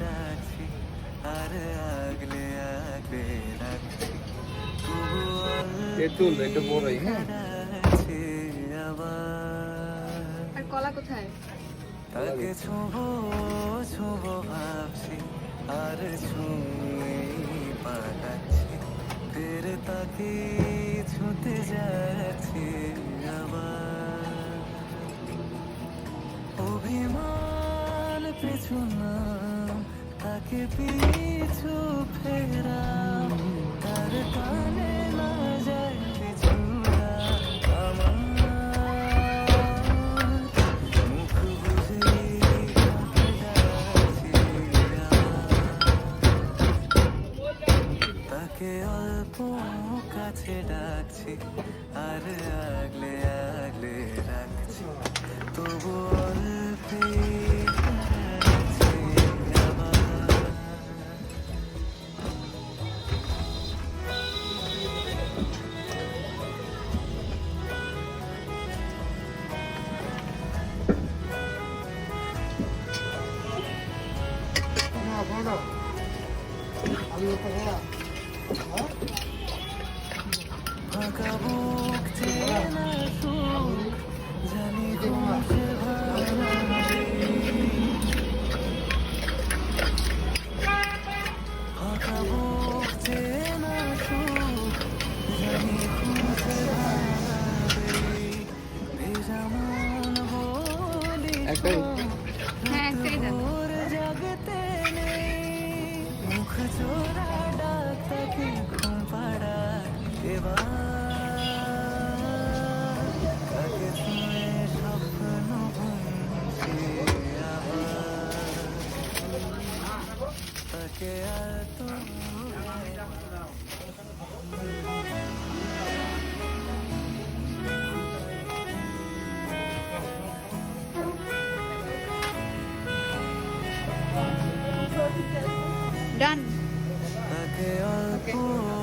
ডাকছি আর আগলে আগলে রাখছি তেঁতুল একটু বড়ই হ্যাঁ। আবার। আর কলা কোথায়? তাকে ছোঁবো ছোঁবো ভাবছি আর ছুঁয়ে পালাচ্ছি ফের তাকে ছুঁতে যাচ্ছি আবার। অভিমান পিছু না তাকে পিছু ফেরা তার কানে যায় পিছুরা আমার মুখ বুঝে তাকে অল্প কাছে ডাকছি আর আগলে আগলে রাখছি একটাই? হ্যাঁ? একটাই। ভোর জাগতে নেই চোরা ডাক তাকে ঘুম পাড়া এবার তাকে শুনে স্বপ্ন বুনছি আবার তাকে আর তো ডান Okay.